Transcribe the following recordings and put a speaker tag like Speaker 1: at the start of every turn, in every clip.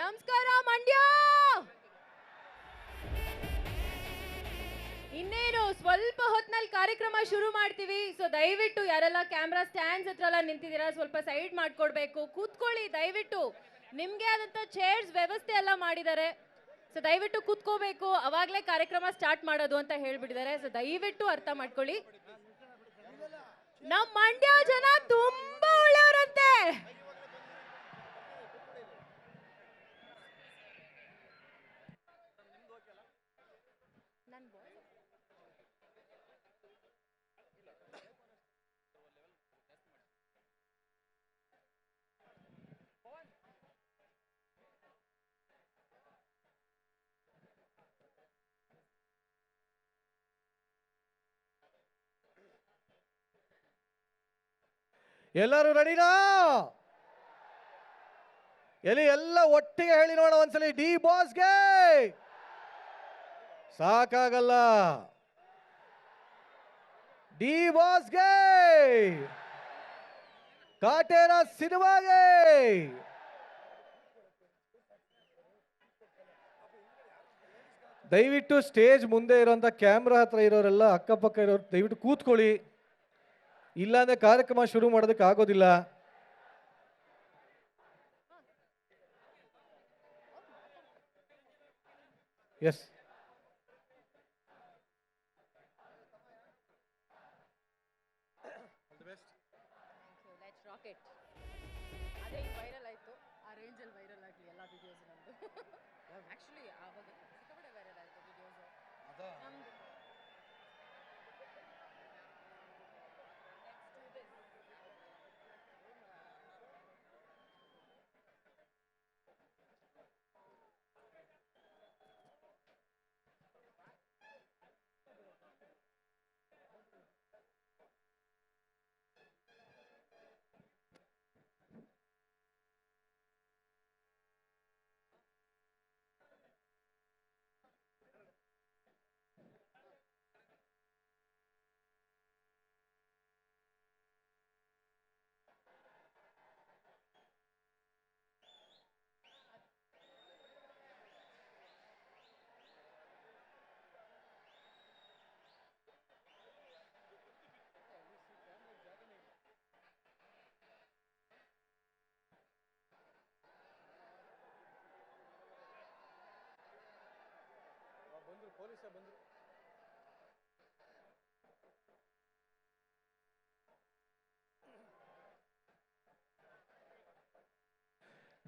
Speaker 1: ನಮಸ್ಕಾರ ಮಂಡ್ಯ! ಇನ್ನೇನು, ಸ್ವಲ್ಪ ಹೊತ್ತಿನಲ್ಲಿ ಕಾರ್ಯಕ್ರಮ ಶುರು ಮಾಡ್ತೀವಿ. ಸೊ ದಯವಿಟ್ಟು ಯಾರೆಲ್ಲ ಕ್ಯಾಮ್ರಾ ಸ್ಟ್ಯಾಂಡ್ಸ್ ಹತ್ರ ಎಲ್ಲ ನಿಂತಿದ್ದೀರಾ, ಸ್ವಲ್ಪ ಸೈಡ್ ಮಾಡ್ಕೊಡ್ಬೇಕು. ಕೂತ್ಕೊಳ್ಳಿ, ದಯವಿಟ್ಟು. ನಿಮ್ಗೆ ಆದಂತ ಚೇರ್ಸ್ ವ್ಯವಸ್ಥೆ ಎಲ್ಲ ಮಾಡಿದ್ದಾರೆ. ಸೊ ದಯವಿಟ್ಟು ಕೂತ್ಕೋಬೇಕು. ಅವಾಗಲೇ ಕಾರ್ಯಕ್ರಮ ಸ್ಟಾರ್ಟ್ ಮಾಡೋದು ಅಂತ ಹೇಳ್ಬಿಟ್ಟಿದ್ದಾರೆ. ಸೊ ದಯವಿಟ್ಟು ಅರ್ಥ ಮಾಡ್ಕೊಳ್ಳಿ. ನಮ್ಮ ಮಂಡ್ಯ ಜನ
Speaker 2: ಎಲ್ಲರೂ ರೆಡಿನಾ ಎಲ್ಲಿ ಎಲ್ಲ ಒಟ್ಟಿಗೆ ಹೇಳಿ ನೋಡ ಒಂದ್ಸಲಿ, ಡಿ ಬಾಸ್ಗೆ! ಸಾಕಾಗಲ್ಲ. ಡಿ ಬಾಸ್ಗೆ! ಕಾಟೇರ ಸಿನಿಮಾಗೆ! ದಯವಿಟ್ಟು ಸ್ಟೇಜ್ ಮುಂದೆ ಇರೋಂಥ ಕ್ಯಾಮ್ರಾ ಹತ್ರ ಇರೋರೆಲ್ಲ, ಅಕ್ಕಪಕ್ಕ ಇರೋರು ದಯವಿಟ್ಟು ಕೂತ್ಕೊಳ್ಳಿ. ಇಲ್ಲಾಂದ್ರೆ ಕಾರ್ಯಕ್ರಮ ಶುರು ಮಾಡೋದಕ್ಕೆ ಆಗೋದಿಲ್ಲ. ಎಸ್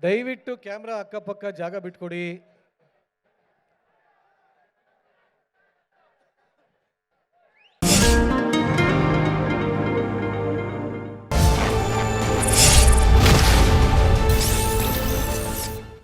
Speaker 2: ದಯವಿಟ್ಟು ಕ್ಯಾಮ್ರಾ ಅಕ್ಕಪಕ್ಕ ಜಾಗ ಬಿಟ್ಕೊಡಿ.